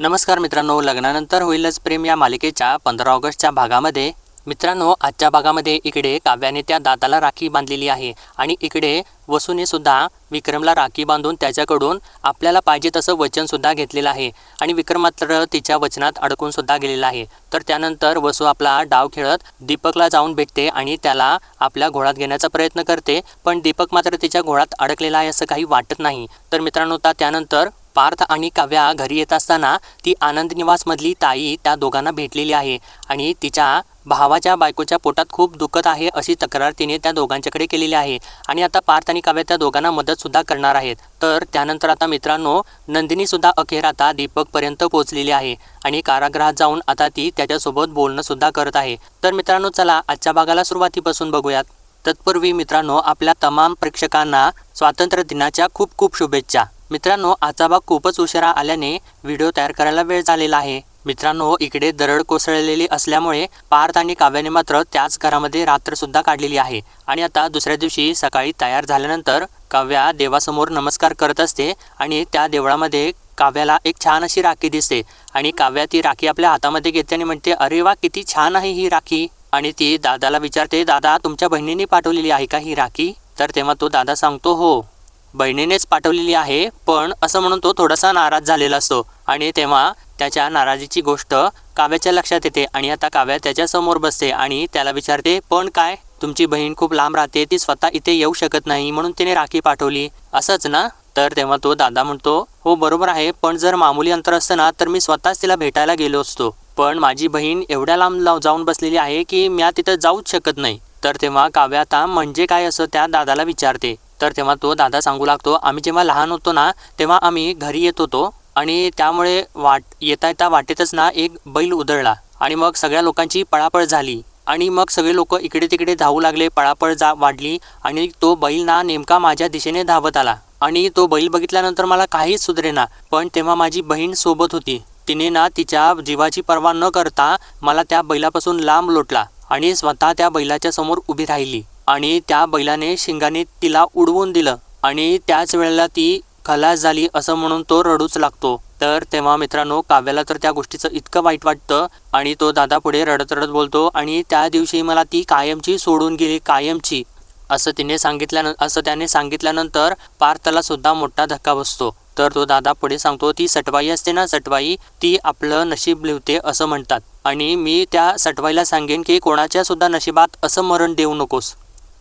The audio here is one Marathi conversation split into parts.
नमस्कार मित्रांनो लग्नानंतर होईलच प्रेम या मालिकेच्या पंधरा ऑगस्टच्या भागामध्ये. मित्रांनो आजच्या भागामध्ये इकडे काव्याने त्या दादाला राखी बांधलेली आहे आणि इकडे वसूने सुद्धा विक्रमला राखी बांधून त्याच्याकडून आपल्याला पाहिजे तसं वचनसुद्धा घेतलेलं आहे आणि विक्रम मात्र तिच्या वचनात अडकून सुद्धा गेलेला आहे. तर त्यानंतर वसू आपला डाव खेळत दीपकला जाऊन भेटते आणि त्याला आपल्या घोळात घेण्याचा प्रयत्न करते पण दीपक मात्र तिच्या घोळात अडकलेला आहे असं काही वाटत नाही. तर मित्रांनो त्यानंतर पार्थ आणि काव्या घरी येत असताना ती आनंद निवासमधली ताई त्या दोघांना भेटलेली आहे आणि तिच्या भावाच्या बायकोच्या पोटात खूप दुखत आहे अशी तक्रार तिने त्या दोघांच्याकडे केलेली आहे. आणि आता पार्थ आणि काव्या त्या दोघांना मदतसुद्धा करणार आहेत. तर त्यानंतर आता मित्रांनो नंदिनीसुद्धा अखेर आता दीपकपर्यंत पोहोचलेली आहे आणि कारागृहात जाऊन आता ती त्याच्यासोबत बोलणंसुद्धा करत आहे. तर मित्रांनो चला आजच्या भागाला सुरुवातीपासून बघूयात. तत्पूर्वी मित्रांनो आपल्या तमाम प्रेक्षकांना स्वातंत्र्य दिनाच्या खूप खूप शुभेच्छा. मित्रांनो आजचा भाग खूपच उशिरा आल्याने व्हिडिओ तयार करायला वेळ झालेला आहे. मित्रांनो इकडे दरड कोसळलेली असल्यामुळे पार्थ आणि काव्याने मात्र त्याच घरामध्ये रात्रसुद्धा काढलेली आहे. आणि आता दुसऱ्या दिवशी सकाळी तयार झाल्यानंतर काव्या देवासमोर नमस्कार करत असते आणि त्या देवळामध्ये काव्याला एक छान अशी राखी दिसते. आणि काव्या ती राखी आपल्या हातामध्ये घेते आणि म्हणते अरे वा किती छान आहे ही राखी. आणि ती दादाला विचारते दादा तुमच्या बहिणीने पाठवलेली आहे का ही राखी? तर तेव्हा तो दादा सांगतो हो. बहिणीनेच पाठवलेली आहे पण असं म्हणून तो थोडासा नाराज झालेला असतो. आणि तेव्हा त्याच्या नाराजीची गोष्ट काव्याच्या लक्षात येते आणि आता काव्या त्याच्यासमोर बसते आणि त्याला विचारते पण काय? तुमची बहीण खूप लांब राहते ती स्वतः इथे येऊ शकत नाही म्हणून तिने राखी पाठवली. असंच ना? तर तेव्हा तो दादा म्हणतो हो बरोबर आहे पण जर मामूली अंतर असतं ना तर मी स्वतःच तिला भेटायला गेलो असतो. पण माझी बहीण एवढ्या लांब लाव- जाऊन बसलेली आहे की मी तिथं जाऊच शकत नाही. तर तेव्हा काव्या आता म्हणजे काय? असं त्या दादाला विचारते. तर तेव्हा तो दादा सांगू लागतो आम्ही जेव्हा लहान होतो ना तेव्हा आम्ही घरी येत होतो आणि त्यामुळे वाट येता येता वाटेतच ना एक बैल उधळला आणि मग सगळ्या लोकांची पळापळ झाली आणि मग सगळे लोक इकडे तिकडे धावू लागले पळापळ जा वाढली आणि तो बैल ना नेमका माझ्या दिशेने धावत आला आणि तो बैल बघितल्यानंतर मला काहीच सुधरेना पण तेव्हा माझी बहीण सोबत होती. तिने ना तिच्या जीवाची पर्वा न करता मला त्या बैलापासून लांब लोटला आणि स्वतः त्या बैलाच्या समोर उभी राहिली. आणि त्या बैलाने शिंगाने तिला उडवून दिलं. आणि त्याच वेळेला ती खलास झाली असं म्हणून तो रडूच लागतो. तर तेव्हा मित्रांनो काव्याला तर त्या गोष्टीचं इतकं वाईट वाटतं आणि तो दादा पुढे रडत रडत बोलतो आणि त्या दिवशी मला ती कायमची सोडून गेली कायमची. असं तिने सांगितल्यान असं त्याने सांगितल्यानंतर पार्थला सुद्धा मोठा धक्का बसतो. तर तो दादा पुढे सांगतो ती सटवाई असते ना सटवाई ती आपलं नशीब लिवते असं म्हणतात. आणि मी त्या सटवाईला सांगेन की कोणाच्या सुद्धा नशिबात असं मरण देऊ नकोस.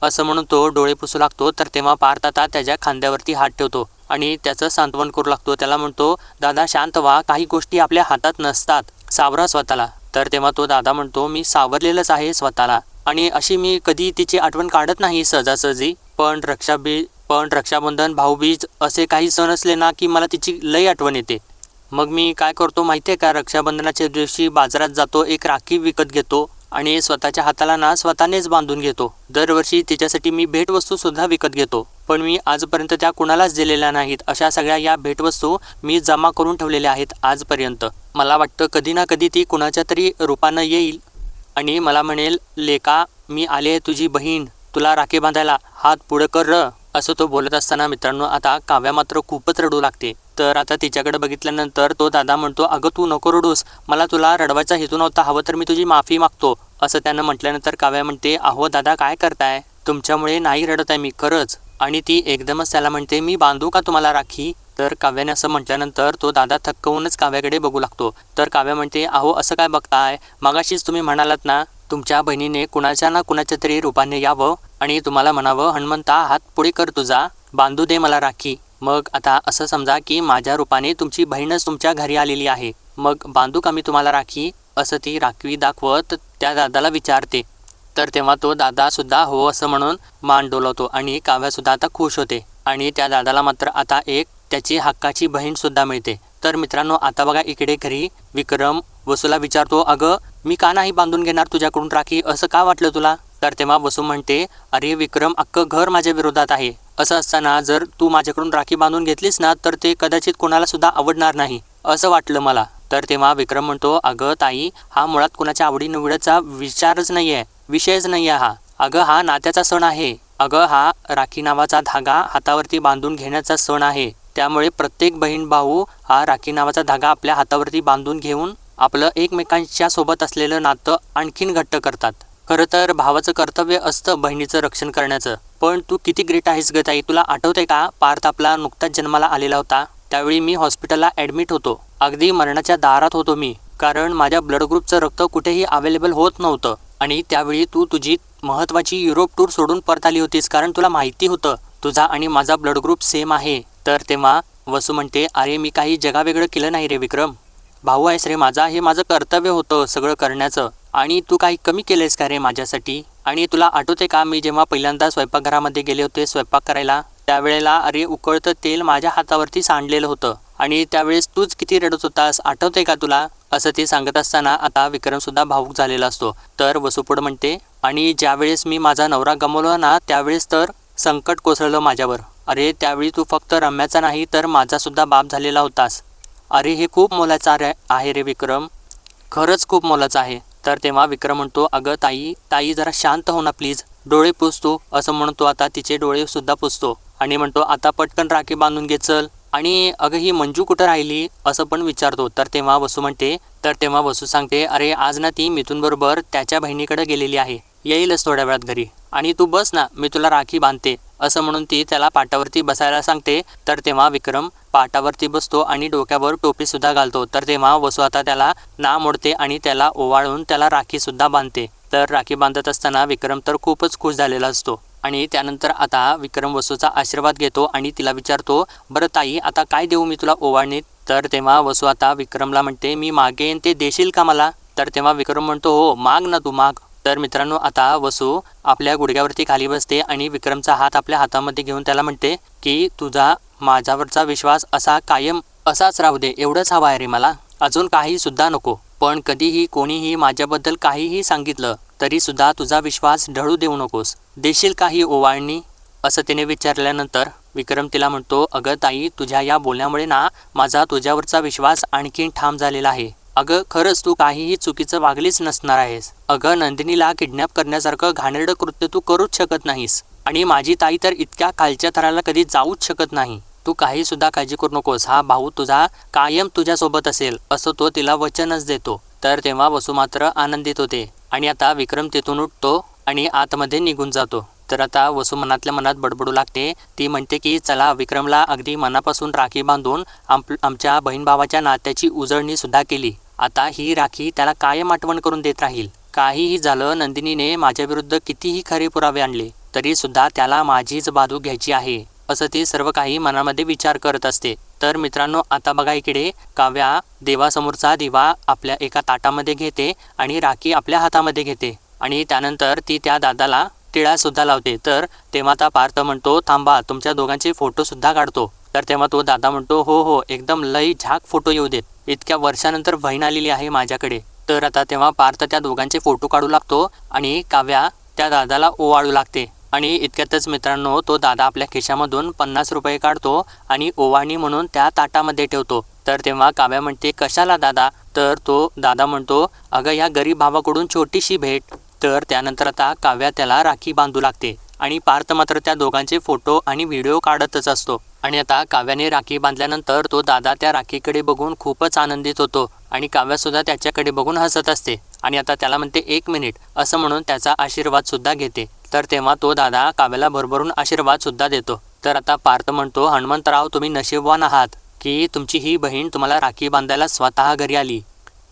असं म्हणून तो डोळे पुसू लागतो. तर तेव्हा पार्थ आता त्याच्या खांद्यावरती हात ठेवतो आणि त्याचं सांत्वन करू लागतो. त्याला म्हणतो दादा शांत व्हा. काही गोष्टी आपल्या हातात नसतात. सावरा स्वतःला. तर तेव्हा तो दादा म्हणतो मी सावरलेलंच आहे स्वतःला. आणि अशी मी कधी तिची आठवण काढत नाही सहजासहजी. पण रक्षाबीज पण रक्षाबंधन भाऊबीज असे काही सण असले ना की मला तिची लई आठवण येते. मग मी काय करतो माहिती आहे का? रक्षाबंधनाच्या दिवशी बाजारात जातो एक राखी विकत घेतो. आणि स्वतःच्या हाताला ना स्वतःनेच बांधून घेतो. दरवर्षी तिच्यासाठी मी भेटवस्तूसुद्धा विकत घेतो. पण मी आजपर्यंत त्या कुणालाच दिलेल्या नाहीत. अशा सगळ्या या भेटवस्तू मी जमा करून ठेवलेल्या आहेत आजपर्यंत. मला वाटतं कधी ना कधी ती कुणाच्या तरी रूपानं येईल. आणि मला म्हणेल लेका मी आले आहे तुझी बहीण. तुला राखी बांधायला हात पुढं कर र. असं तो बोलत असताना मित्रांनो आता काव्या मात्र खूपच रडू लागते. तर आता तिच्याकडे बघितल्यानंतर तो दादा म्हणतो अगं तू नको रडूस. मला तुला रडवायचा हेतू नव्हता. हवं तर मी तुझी माफी मागतो. असं त्यानं म्हटल्यानंतर काव्या म्हणते अहो दादा काय करताय? तुमच्यामुळे नाही रडत आहे मी खरंच. आणि ती एकदमच त्याला म्हणते मी बांधू का तुम्हाला राखी? तर काव्याने असं म्हटल्यानंतर तो दादा थक्कवूनच काव्याकडे बघू लागतो. तर काव्या म्हणते अहो असं काय बघताय? मगाशीच तुम्ही म्हणालात ना तुमच्या बहिणीने कुणाच्या ना कुणाच्या तरी रूपाने यावं. आणि तुम्हाला म्हणावं हनुमंता हात पुढे कर तुझा बांधू दे मला राखी. मग आता असं समजा की माझ्या रूपाने तुमची बहीणच तुमच्या घरी आलेली आहे. मग बांधू का मी तुम्हाला राखी असं ती राखवी दाखवत त्या दादाला विचारते. तर तेव्हा तो दादा सुद्धा हो असं म्हणून मान डोलवतो आणि काव्या सुद्धा आता खुश होते. आणि त्या दादाला मात्र आता एक त्याची हक्काची बहीण सुद्धा मिळते. तर मित्रांनो आता बघा इकडे घरी विक्रम वसूला विचारतो अगं मी का नाही बांधून घेणार तुझ्याकडून राखी? असं का वाटलं तुला? तर तेव्हा बसू म्हणते अरे विक्रम अख्खं घर माझ्या विरोधात आहे. असं असताना जर तू माझ्याकडून राखी बांधून घेतलीस ना तर ते कदाचित कोणाला सुद्धा आवडणार नाही असं वाटलं मला. तर तेव्हा विक्रम म्हणतो अगं ताई हा मुळात कोणाच्या आवडीनिवडीचा विचारच नाही आहे विषयच नाही आहे हा. अगं हा नात्याचा सण आहे. अगं हा राखी नावाचा धागा हातावरती बांधून घेण्याचा सण आहे. त्यामुळे प्रत्येक बहीण भाऊ हा राखी नावाचा धागा आपल्या हातावरती बांधून घेऊन आपलं एकमेकांच्या सोबत असलेलं नातं आणखीन घट्ट करतात. खरं तर भावाचं कर्तव्य असतं बहिणीचं रक्षण करण्याचं. पण तू किती ग्रेट आहेस ग ताई? तुला आठवते का? पार्थ आपला नुकताच जन्माला आलेला होता. त्यावेळी मी हॉस्पिटलला ॲडमिट होतो. अगदी मरणाच्या दारात होतो मी. कारण माझ्या ब्लड ग्रुपचं रक्त कुठेही अवेलेबल होत नव्हतं. आणि त्यावेळी तू तुझी महत्त्वाची युरोप टूर सोडून परत आली होतीस कारण तुला माहिती होतं. तुझा आणि माझा ब्लड ग्रुप सेम आहे. तर तेव्हा वसू म्हणते अरे मी काही जगावेगळं केलं नाही रे विक्रम. भाऊ आहेस रे माझा हे माझं कर्तव्य होतं सगळं करण्याचं. आणि तू काही कमी केलंयस का रे माझ्यासाठी? आणि तुला आठवते का मी जेव्हा पहिल्यांदा स्वयंपाकघरामध्ये गेले होते स्वयंपाक करायला? त्यावेळेला अरे उकळतं तेल माझ्या हातावरती सांडलेलं होतं. आणि त्यावेळेस तूच किती रडत होतास आठवते का तुला? असं ते सांगत असताना आता विक्रमसुद्धा भावूक झालेला असतो. तर वसुपुड म्हणते आणि ज्यावेळेस मी माझा नवरा गमवला ना त्यावेळेस तर संकट कोसळलं माझ्यावर. अरे त्यावेळी तू फक्त रम्याचा नाही तर माझासुद्धा बाप झालेला होतास. अरे हे खूप मोलाचं आहे- आहे रे विक्रम. खरंच खूप मोलाचं आहे. तर तेव्हा विक्रम म्हणतो अगं ताई ताई जरा शांत हो ना प्लीज. डोळे पुसतो. असं म्हणतो आता तिचे डोळेसुद्धा पुसतो. आणि म्हणतो आता पटकन राखी बांधून घे चल. आणि अगं ही मंजू कुठं राहिली? असं पण विचारतो. तर तेव्हा वसू म्हणते तर तेव्हा वसू सांगते अरे आज ना ती मिथूनबरोबर त्याच्या बहिणीकडे गेलेली आहे. येईलच थोड्या वेळात घरी. आणि तू बस ना मी तुला राखी बांधते. असं म्हणून ती त्याला पाटावरती बसायला सांगते. तर तेव्हा विक्रम पाटावरती बसतो आणि डोक्यावर टोपी सुद्धा घालतो. तर तेव्हा वसू आता त्याला ना मोडते आणि त्याला ओवाळून त्याला राखी सुद्धा बांधते. तर राखी बांधत असताना विक्रम तर खूपच खुश झालेला असतो. आणि त्यानंतर आता विक्रम वसूचा आशीर्वाद घेतो आणि तिला विचारतो बरं ताई आता काय देऊ मी तुला ओवाळणीत तर तेव्हा वसू आता विक्रमला म्हणते मी मागेन ते देशील का मला? तर तेव्हा विक्रम म्हणतो हो माग ना तू माग. तर मित्रांनो आता वसू आपल्या गुडघ्यावरती खाली बसते आणि विक्रमचा हात आपल्या हातामध्ये घेऊन त्याला म्हणते की तुझा माझ्यावरचा विश्वास असा कायम असाच राहू दे एवढंच हवं आहे रे मला. अजून काही सुद्धा नको. पण कधीही कोणीही माझ्याबद्दल काहीही सांगितलं तरी सुद्धा तुझा विश्वास ढळू देऊ नकोस. देशील काही ओवाळणी? असं तिने विचारल्यानंतर विक्रम तिला म्हणतो अगं ताई तुझ्या या बोलण्यामुळे ना माझा तुझ्यावरचा विश्वास आणखीन ठाम झालेला आहे. अगं खरंच तू काहीही चुकीचं वागलीच नसणार आहेस. अगं नंदिनीला किडनॅप करण्यासारखं घाणेरडं कृत्य तू करूच शकत नाहीस. आणि माझी ताई तर इतक्या खालच्या थराला कधी जाऊच शकत नाही. तू काही सुद्धा काळजी करू नकोस. हा भाऊ तुझा कायम तुझ्यासोबत असेल असं तो तिला वचनच देतो. तर तेव्हा वसू मात्र आनंदित होते. आणि आता विक्रम तिथून उठतो आणि आतमध्ये निघून जातो. तर आता वसू मनातल्या मनात बडबडू लागते. ती म्हणते की चला विक्रमला अगदी मनापासून राखी बांधून आम आमच्या बहीण भावाच्या नात्याची उजळणी सुद्धा केली. आता ही राखी त्याला कायम आठवण करून देत राहील. काहीही झालं नंदिनीने माझ्या विरुद्ध कितीही खरे पुरावे आणले तरी सुद्धा त्याला माझीच बाजू घ्यायची आहे असं ती सर्व काही मनामध्ये विचार करत असते. तर मित्रांनो आता बघा इकडे काव्या देवासमोरचा दिवा आपल्या एका ताटामध्ये घेते आणि राखी आपल्या हातामध्ये घेते. आणि त्यानंतर ती त्या दादाला टिळा सुद्धा लावते. तर तेव्हा आता पार्थ म्हणतो थांबा तुमच्या दोघांचे फोटो सुद्धा काढतो. तर तेव्हा तो दादा म्हणतो हो हो एकदम लई झाक फोटो येऊ देत. इतक्या वर्षानंतर बहीण आलेली आहे माझ्याकडे. तर आता तेव्हा पार्थ त्या दोघांचे फोटो काढू लागतो आणि काव्या त्या दादाला ओवाळू लागते. आणि इतक्यातच मित्रांनो तो दादा आपल्या खिशामधून पन्नास रुपये काढतो आणि ओवाणी म्हणून त्या ताटामध्ये ठेवतो. तर तेव्हा काव्या म्हणते कशाला दादा? तर तो दादा म्हणतो अगं या गरीब भावाकडून छोटीशी भेट. तर त्यानंतर आता काव्या त्याला राखी बांधू लागते. आणि पार्थ मात्र त्या दोघांचे फोटो आणि व्हिडिओ काढतच असतो. आणि आता काव्याने राखी बांधल्यानंतर तो दादा त्या राखीकडे बघून खूपच आनंदित होतो आणि काव्यासुद्धा त्याच्याकडे बघून हसत असते. आणि आता त्याला म्हणते एक मिनिट असं म्हणून त्याचा आशीर्वादसुद्धा घेते. तर तेव्हा तो दादा काव्याला भरभरून आशीर्वादसुद्धा देतो. तर आता पार्थ म्हणतो हनुमंतराव तुम्ही नशीबवान आहात की तुमची ही बहीण तुम्हाला राखी बांधायला स्वतः घरी आली.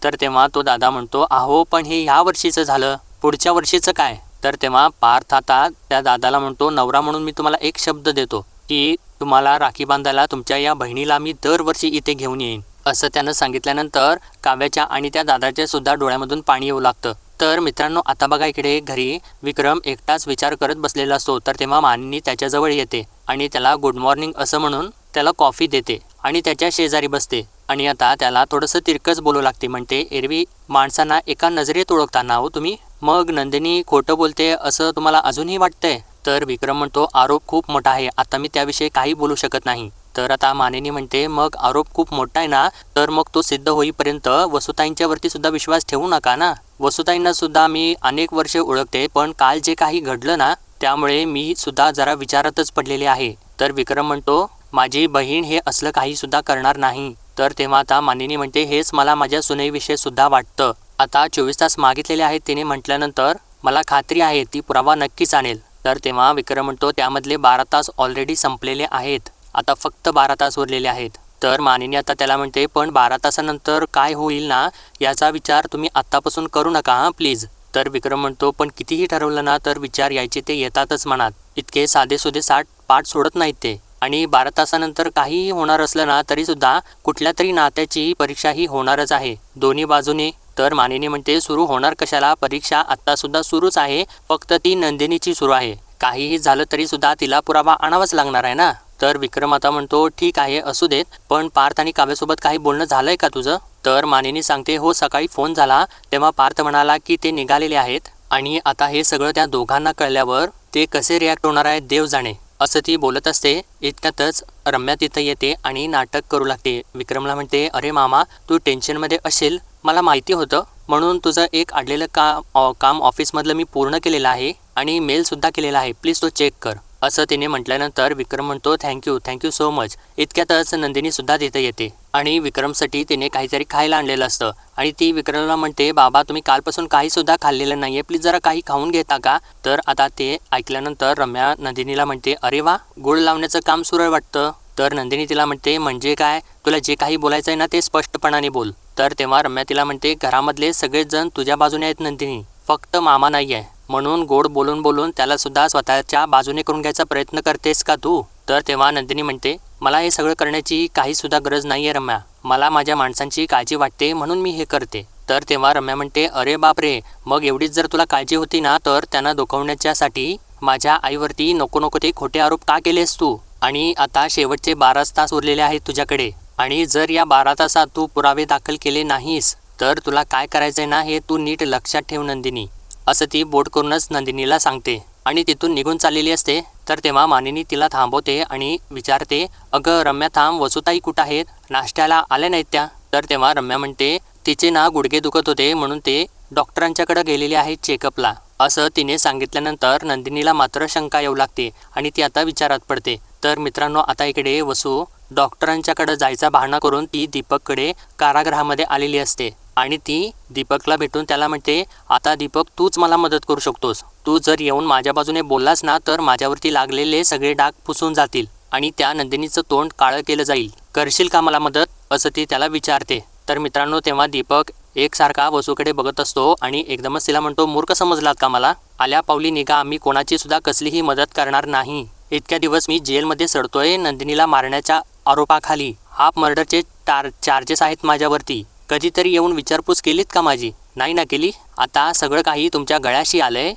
तर तेव्हा तो दादा म्हणतो अहो पण हे ह्या वर्षीचं झालं. पुढच्या वर्षीचं काय? तर तेव्हा पार्थ आता त्या दादाला म्हणतो नवरा म्हणून मी तुम्हाला एक शब्द देतो की तुम्हाला राखी बांधायला तुमच्या या बहिणीला मी दरवर्षी इथे घेऊन येईन. असं त्यानं सांगितल्यानंतर काव्याच्या आणि त्या दादाच्या सुद्धा डोळ्यामधून पाणी येऊ लागतं. तर मित्रांनो आता बघा इकडे घरी विक्रम एकटाच विचार करत बसलेला असतो. तर तेव्हा मानिनी त्याच्याजवळ येते आणि त्याला गुड मॉर्निंग असं म्हणून त्याला कॉफी देते आणि त्याच्या शेजारी बसते. आणि आता त्याला थोडंसं तिरकच बोलू लागते. म्हणते एरवी माणसांना एका नजरेत ओळखताना हो तुम्ही मग नंदिनी खोटं बोलते असं तुम्हाला अजूनही वाटतंय? तर विक्रम म्हणतो आरोप खूप मोठा आहे आता मी त्याविषयी काही बोलू शकत नाही. तर आता मानेनी म्हणते मग आरोप खूप मोठा आहे ना तर मग तो सिद्ध होईपर्यंत वसुताईंच्यावरती सुद्धा विश्वास ठेवू नका ना. वसुताईंना सुद्धा मी अनेक वर्षे ओळखते पण काल जे काही घडलं ना त्यामुळे मी सुद्धा जरा विचारातच पडलेले आहे. तर विक्रम म्हणतो माझी बहीण हे असलं काही सुद्धा करणार नाही. तर तेव्हा आता मानिनी म्हणते हेच मला माझ्या सुनेविषयी सुद्धा वाटतं. आता चोवीस तास मागितलेले आहेत तिने म्हटल्यानंतर मला खात्री आहे ती पुरावा नक्कीच आणेल. तर तेव्हा विक्रम म्हणतो त्यामधले बारा तास ऑलरेडी संपलेले आहेत. आता फक्त बारा तास उरलेले आहेत. तर मानिनी आता त्याला म्हणते पण बारा तासानंतर काय होईल ना याचा विचार तुम्ही आत्तापासून करू नका हां प्लीज तर विक्रम म्हणतो पण कितीही ठरवलं ना तर विचार यायचे ते येतातच मनात. इतके साधेसुधे साठ पाठ सोडत नाहीत ते. आणि बारा तासानंतर काहीही होणार असलं ना तरी सुद्धा कुठल्या तरी नात्याची परीक्षा ही होणारच आहे. दोन्ही बाजूने तर मानिनी म्हणते सुरू होणार कशाला? परीक्षा आत्तासुद्धा सुरूच आहे. फक्त ती नंदिनीची सुरू आहे. काहीही झालं तरी सुद्धा तिला पुरावा आणावाच लागणार आहे ना? तर विक्रम आता म्हणतो ठीक आहे असू देत. पण पार्थ आणि काव्यासोबत काही बोलणं झालंय का तुझं? तर मानिनी सांगते हो सकाळी फोन झाला. तेव्हा पार्थ म्हणाला की ते निघालेले आहेत. आणि आता हे सगळं त्या दोघांना कळल्यावर ते कसे रिॲक्ट होणार आहे देव जाणे. असं ती बोलत असते. इतक्यातच रम्या तिथं येते आणि नाटक करू लागते. विक्रमला म्हणते अरे मामा तू टेन्शनमध्ये असेल. मला माहिती होतं म्हणून तुझं एक अडलेलं का काम ऑफिसमधलं मी पूर्ण केलेलं आहे आणि मेलसुद्धा केलेला आहे. प्लीज तो चेक कर. असं तिने म्हटल्यानंतर विक्रम म्हणतो thank you thank you so much. इतक्यातच नंदिनीसुद्धा तिथे येते आणि विक्रमसाठी तिने काहीतरी खायला आणलेलं असतं आणि ती विक्रमला म्हणते बाबा तुम्ही कालपासून काहीसुद्धा खाल्लेलं नाही आहे प्लीज जरा काही खाऊन घेता का? तर आता ते ऐकल्यानंतर रम्या नंदिनीला म्हणते अरे वा गोड लावण्याचं काम सुरळ वाटतं. तर नंदिनी तिला म्हणते म्हणजे काय? तुला जे काही बोलायचं आहे ना ते स्पष्टपणाने बोल. तर तेव्हा रम्या तिला म्हणते घरामधले सगळेच जण तुझ्या बाजूने आहेत नंदिनी. फक्त मामा नाही आहे म्हणून गोड बोलून बोलून त्याला सुद्धा स्वतःच्या बाजूने करून घ्यायचा प्रयत्न करतेस का तू? तर तेव्हा नंदिनी म्हणते मला हे सगळं करण्याची काही सुद्धा गरज नाही आहे रम्या. मला माझ्या माणसांची काळजी वाटते म्हणून मी हे करते. तर तेव्हा रम्या म्हणते अरे बापरे मग एवढीच जर तुला काळजी होती ना तर त्यांना दुखवण्याच्यासाठी माझ्या आईवरती नको नको ते खोटे आरोप का केलेस तू? आणि आता शेवटचे बाराच तास उरलेले आहेत तुझ्याकडे. आणि जर या बारा तासात तू पुरावे दाखल केले नाहीस तर तुला काय करायचंय ना हे तू नीट लक्षात ठेव नंदिनी. असं ती बोट करूनच नंदिनीला सांगते. आणि तिथून निघून चाललेली असते तर तेव्हा मानिनी तिला थांबवते आणि विचारते अगं रम्या थांब वसुताई कुठं आहेत? नाश्त्याला आल्या नाहीत त्या. तर तेव्हा रम्या म्हणते तिचे ना गुडघे दुखत होते म्हणून ते डॉक्टरांच्याकडे गेलेले आहेत चेकअपला. असं तिने सांगितल्यानंतर नंदिनीला मात्र शंका येऊ लागते आणि ती आता विचारात पडते. तर मित्रांनो आता इकडे वसू डॉक्टरांच्याकडे जायचा बहाणा करून ती दीपककडे कारागृहामध्ये आलेली असते आणि ती दीपकला भेटून त्याला म्हणते आता दीपक तूच मला मदत करू शकतोस. तू जर येऊन माझ्या बाजूने बोललास ना तर माझ्यावरती लागलेले सगळे डाग पुसून जातील आणि त्या नंदिनीचं तोंड काळं केलं जाईल. करशील का मला मदत? असं ती त्याला विचारते. तर मित्रांनो तेव्हा दीपक एकसारखा वसूकडे बघत असतो आणि एकदमच तिला म्हणतो मूर्ख समजलात का मला? आल्या पावली निघा आम्ही कोणाची सुद्धा कसलीही मदत करणार नाही. इतक्या दिवस मी जेलमध्ये सडतोय नंदिनीला मारण्याच्या आरोपाखाली. हाफ मर्डरचे टार चार्जेस आहेत माझ्यावरती. कधीतरी येऊन विचारपूस केलीत का माझी? नाही ना केली. आता सगळं काही तुमच्या गळ्याशी आलंय.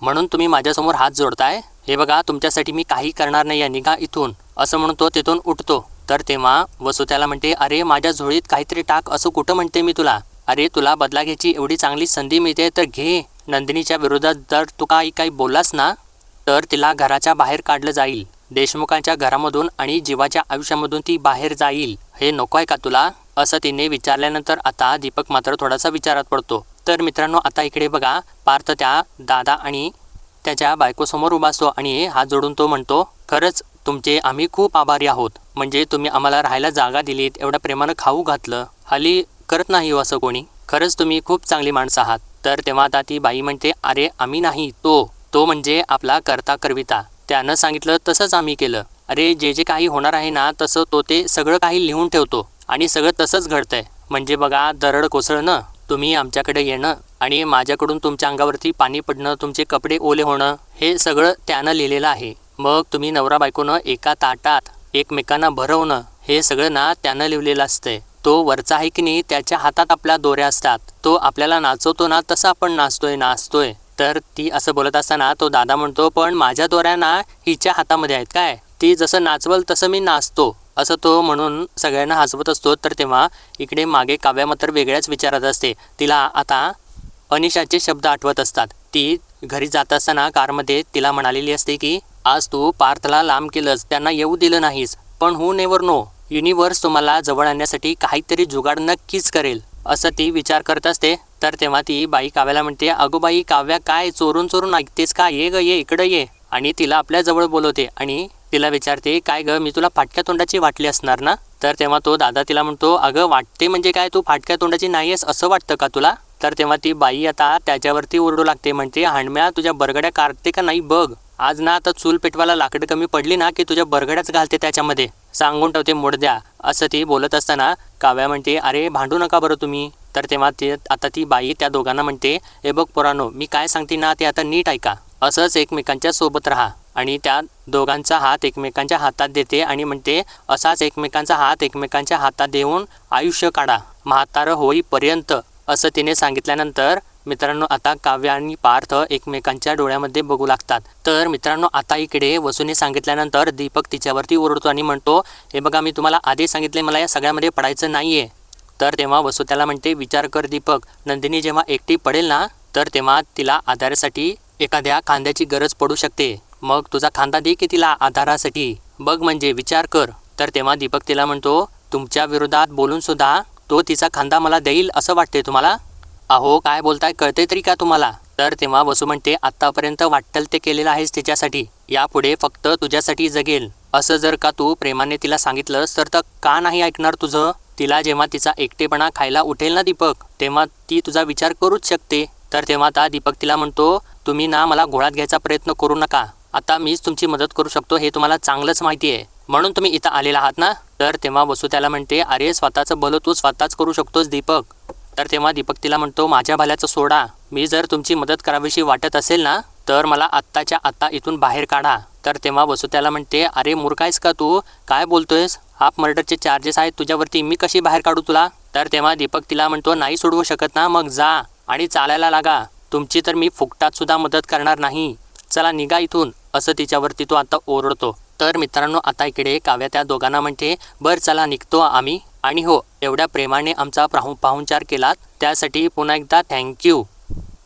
म्हणून तुम्ही माझ्यासमोर हात जोडताय? हे बघा तुमच्यासाठी मी काही करणार नाही आहे. निघा इथून. असं म्हणून तो तिथून उठतो. तर तेव्हा वसू त्याला म्हणते अरे माझ्या झोळीत काहीतरी टाक. असं कुठं म्हणते मी तुला? अरे तुला बदला घ्यायची एवढी चांगली संधी मिळते तर घे. नंदिनीच्या विरोधात जर तू काही काही बोललास ना तर तिला घराच्या बाहेर काढलं जाईल. देशमुखांच्या घरामधून आणि जीवाच्या आयुष्यामधून ती बाहेर जाईल. हे नको आहे का तुला? असं तिने विचारल्यानंतर आता दीपक मात्र थोडासा विचारात पडतो. तर मित्रांनो आता इकडे बघा. पार्थ त्या दादा आणि त्याच्या बायकोसमोर उभा असतो आणि हात जोडून तो म्हणतो खरंच तुमचे आम्ही खूप आभारी आहोत. म्हणजे तुम्ही आम्हाला राहायला जागा दिलीत एवढ्या प्रेमानं खाऊ घातलं. हल्ली करत नाही हो असं कोणी. खरंच तुम्ही खूप चांगली माणसं आहात. तर तेव्हा आता ती बाई म्हणते अरे आम्ही नाही तो तो म्हणजे आपला करता करविता. त्यानं सांगितलं तसंच आम्ही केलं. अरे जे जे काही होणार आहे ना तसं तो ते सगळं काही लिहून ठेवतो आणि सगळं तसंच घडतंय. म्हणजे बघा दरड कोसळणं तुम्ही आमच्याकडे येणं आणि माझ्याकडून तुमच्या अंगावरती पाणी पडणं तुमचे कपडे ओले होणं हे सगळं त्यानं लिहिलेलं आहे. मग तुम्ही नवरा बायकोनं एका ताटात एकमेकांना भरवणं हे सगळं ना त्यानं लिहिलेलं असतंय. तो वरचा आहे की नाही त्याच्या हातात आपल्या दोऱ्या असतात. तो आपल्याला नाचवतो ना तसं आपण नाचतोय नाचतोय. तर ती असं बोलत असताना तो दादा म्हणतो पण माझ्या दोऱ्या ना हिच्या हातामध्ये आहेत काय? ती जसं नाचवल तसं मी नाचतो. असं तो म्हणून सगळ्यांना हसवत असतो. तर तेव्हा इकडे मागे काव्या मात्र वेगळ्याच विचारात असते. तिला आता अनिशाचे शब्द आठवत असतात. ती घरी जात असताना कारमध्ये तिला म्हणालेली असते की आज तू पार्थला लांब केलंस त्यांना येऊ दिलं नाहीस पण हू नेवर नो युनिवर्स तुम्हाला जवळ आणण्यासाठी काहीतरी जुगाड नक्कीच करेल. असं ती विचार करत असते. तर तेव्हा ती बाई काव्याला म्हणते अगो बाई काव्या काय चोरून चोरून ऐकतेस का? ये ग ये इकडं ये. आणि तिला आपल्याजवळ बोलवते आणि तिला विचारते काय ग मी तुला फाटक्या तोंडाची वाटली असणार ना? तर तेव्हा तो दादा तिला म्हणतो अगं वाटते म्हणजे काय? तू फाटक्या तोंडाची नाही आहेस असं वाटतं का तुला? तर तेव्हा ती बाई आता त्याच्यावरती ओरडू लागते म्हणते हांडम्या तुझ्या बरगड्या काढते का नाही बघ? आज ना आता चूल पेटवायला लाकडं कमी पडली ना की तुझ्या बरगड्याच घालते त्याच्यामध्ये? सांगून ठेवते मोडद्या. असं ती बोलत असताना काव्या म्हणते अरे भांडू नका बरं तुम्ही. तर तेव्हा ते आता ती बाई त्या दोघांना म्हणते हे बघ पोरानो मी काय सांगते ना ते आता नीट ऐका. असंच एकमेकांच्या सोबत राहा. आणि त्या दोघांचा हात एकमेकांच्या हातात देते आणि म्हणते असाच एकमेकांचा हात एकमेकांच्या हातात देऊन आयुष्य काढा. म्हातारं होईपर्यंत असं तिने सांगितल्यानंतर मित्रांनो आता काव्य आणि पार्थ एकमेकांच्या डोळ्यामध्ये बघू लागतात. तर मित्रांनो आता इकडे वसूने सांगितल्यानंतर दीपक तिच्यावरती ओरडतो आणि म्हणतो हे बघा मी तुम्हाला आधी सांगितले मला या सगळ्यामध्ये पडायचं नाही आहे तर तेव्हा वसू त्याला म्हणते विचार कर दीपक नंदिनी जेव्हा एकटी पडेल ना तर तेव्हा तिला आधारासाठी एखाद्या खांद्याची गरज पडू शकते. मग तुझा खांदा दे की तिला आधारासाठी. बघ म्हणजे विचार कर. तर तेव्हा दीपक तिला म्हणतो तुमच्या विरोधात बोलून सुद्धा तो तिचा खांदा मला देईल असं वाटते तुम्हाला? अहो काय बोलताय? कळते तरी का तुम्हाला? तर तेव्हा वसू म्हणते आत्तापर्यंत वाटतल ते केलेलं आहेस तिच्यासाठी. यापुढे फक्त तुझ्यासाठी जगेल. असं जर का तू प्रेमाने तिला सांगितलंस तर तर का नाही ऐकणार तुझं? तिला जेव्हा तिचा एकटेपणा खायला उठेल ना दीपक तेव्हा ती तुझा विचार करूच शकते. तर तेव्हा आता दीपक तिला म्हणतो तुम्ही ना मला घोळात घ्यायचा प्रयत्न करू नका. आता मीच तुमची मदत करू शकतो हे तुम्हाला चांगलंच माहिती आहे. म्हणून तुम्ही इथं आलेला आहात ना? तर तेव्हा वसू त्याला म्हणते अरे स्वतःचं भलं तू स्वतःच करू शकतोस दीपक. तर तेव्हा दीपक तिला म्हणतो माझ्या भल्याचं सोडा. मी जर तुमची मदत करावीशी वाटत असेल ना तर मला आत्ताच्या आत्ता इथून बाहेर काढा. तर तेव्हा वसू त्याला म्हणते अरे मूर्ख आहेस का तू? काय बोलतोयस? हाफ मर्डरचे चार्जेस आहेत तुझ्यावरती मी कशी बाहेर काढू तुला? तर तेव्हा दीपक तिला म्हणतो नाही सोडवू शकत ना मग जा आणि चालायला लागा. तुमची तर मी फुकटात सुद्धा मदत करणार नाही. चला निघा इथून. असं तिच्यावरती तो आता ओरडतो. तर मित्रांनो आता इकडे काव्या त्या दोघांना म्हणते बर चला निघतो आम्ही. आणि हो एवढ्या प्रेमाने आमचा पाहू पाहुणचार केलात त्यासाठी पुन्हा एकदा थँक्यू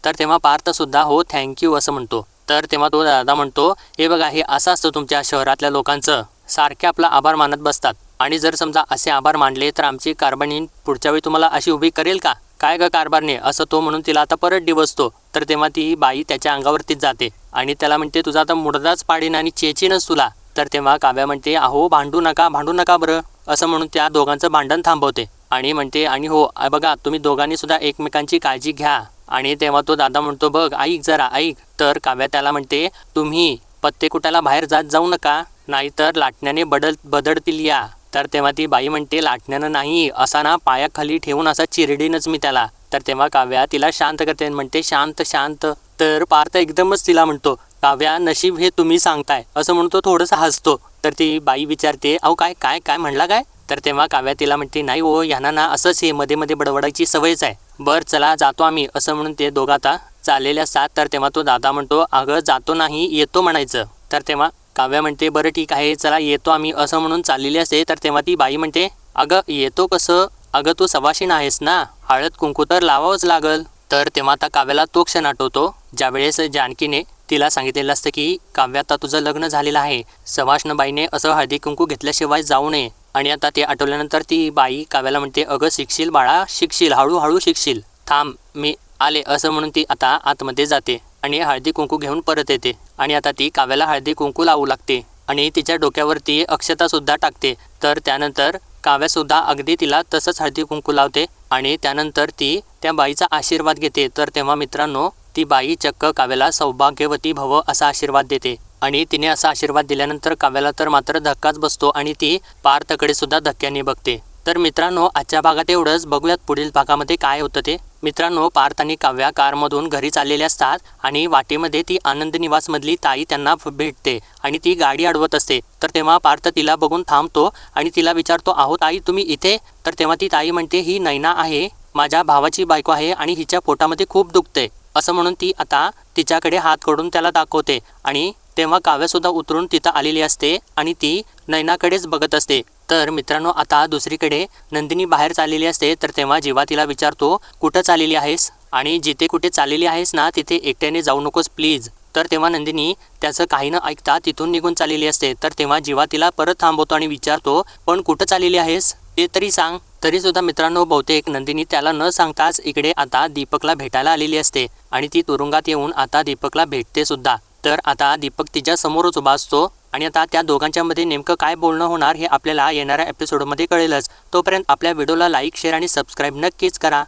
तर तेव्हा पार्थसुद्धा हो थँक्यू असं म्हणतो. तर तेव्हा तो दादा म्हणतो हे बघा हे असं असतं तुमच्या शहरातल्या लोकांचं. सारखे आपला आभार मानत बसतात. आणि जर समजा असे आभार मानले तर आमची कार्बनीन पुढच्या वेळी तुम्हाला अशी उभी करेल का? काय ग कारभारने? असं तो म्हणून तिला आता परत डिवसतो तर तेव्हा ती बाई त्याच्या अंगावरतीच जाते. आणि त्याला म्हणते तुझा आता मुडदाच पाडीन आणि चेचीनच तुला. तर तेव्हा काव्या म्हणते अहो भांडू नका भांडू नका बरं. असं म्हणून त्या दोघांचं भांडण थांबवते. आणि म्हणते आणि हो बघा तुम्ही दोघांनी सुद्धा एकमेकांची काळजी घ्या. आणि तेव्हा तो दादा म्हणतो बघ ऐक जरा ऐक. तर काव्या त्याला म्हणते तुम्ही पत्ते कुटाला बाहेर जात जाऊ नका. नाहीतर लाटण्याने बदल बदडतील या. तर तेव्हा ती बाई म्हणते लाटण्यानं नाही असा ना पायाखाली ठेवून असा चिरडीनच मी त्याला. तर तेव्हा काव्या तिला शांत करते म्हणते शांत शांत तर पार्थ एकदमच तिला म्हणतो काव्या नशीब हे तुम्ही सांगताय. असं म्हणतो थोडंसं हसतो. तर ती बाई विचारते अहो काय काय काय म्हणला काय? तर तेव्हा काव्या तिला म्हणते नाही हो, ओ यांना ना असंच हे मध्ये मध्ये बडबडायची सवयच आहे. बर चला जातो आम्ही. असं म्हणून ते दोघं आता चाललेले असतात तर तेव्हा तो दादा म्हणतो अगं जातो नाही येतो म्हणायचं. तर तेव्हा काव्या म्हणते बरं ठीक आहे चला येतो आम्ही असं म्हणून चाललेली असते. तर तेव्हा ती बाई म्हणते अगं येतो कसं? अगं तू सवाशीण आहेस ना? हळद कुंकू तर लावावंच लागल. तर तेव्हा आता काव्याला तो क्षण आठवतो. ज्यावेळेस जानकीने तिला सांगितलेलं असतं की काव्या आता तुझं लग्न झालेलं आहे. सवाष्णबाईने असं हळदी कुंकू घेतल्याशिवाय जाऊ नये. आणि आता ते आठवल्यानंतर ती बाई काव्याला म्हणते अगं शिकशील बाळा? शिकशील हळूहळू शिकशील. थांब मी आले असं म्हणून ती आता आतमध्ये जाते. आणि हळदी कुंकू घेऊन परत येते. आणि आता ती काव्याला हळदी कुंकू लावू लागते. आणि तिच्या डोक्यावरती अक्षतासुद्धा टाकते. तर त्यानंतर काव्यासुद्धा अगदी तिला तसंच हळदी कुंकू लावते. आणि त्यानंतर ती त्या बाईचा आशीर्वाद घेते. तर तेव्हा मित्रांनो ती बाई चक्क काव्याला सौभाग्यवती भव असा आशीर्वाद देते. आणि तिने असा आशीर्वाद दिल्यानंतर काव्याला तर मात्र धक्काच बसतो आणि ती पार्थकडे सुद्धा धक्क्याने बघते. तर मित्रांनो आजच्या भागात एवढंच. बघूयात पुढील भागामध्ये काय होतं ते. मित्रांनो पार्थ आणि काव्या कारमधून घरी चाललेले असतात आणि वाटेमध्ये ती आनंद निवासमधली ताई त्यांना भेटते आणि ती गाडी अडवत असते. तर तेव्हा पार्थ तिला बघून थांबतो आणि तिला विचारतो आहो ताई तुम्ही इथे? तर तेव्हा ती ताई म्हणते ही नैना आहे. माझ्या भावाची बायको आहे आणि हिच्या पोटामध्ये खूप दुखते. असं म्हणून ती आता तिच्याकडे हात करून त्याला दाखवते आणि तेव्हा काव्यासुद्धा उतरून तिथं आलेली असते आणि ती नैनाकडेच बघत असते. तर मित्रांनो आता दुसरीकडे नंदिनी बाहेर चाललेली असते तर तेव्हा जीवा तिला विचारतो कुठं चाललेली आहेस? आणि जिथे कुठे चाललेली आहेस ना तिथे एकट्याने जाऊ नकोस प्लीज. तर तेव्हा नंदिनी त्याचं काही न ऐकता तिथून निघून चाललेली असते. तर तेव्हा जीवा तिला परत थांबवतो आणि विचारतो पण कुठं चाललेली आहेस? ते तरी सांग. तरी सुद्धा मित्रांनो बहुतेक नंदिनी त्याला न सांगताच इकडे आता दीपकला भेटायला आलेली असते आणि ती तुरुंगात येऊन आता दीपकला भेटते सुद्धा तर आता दीपक तिच्या समोरच उभा असतो. आणि आता त्या दोघांच्यामध्ये नेमकं काय बोलणं होणार हे आपल्याला येणाऱ्या एपिसोडमध्ये कळेलच. तोपर्यंत आपल्या व्हिडिओला लाईक शेअर आणि सबस्क्राईब नक्कीच करा.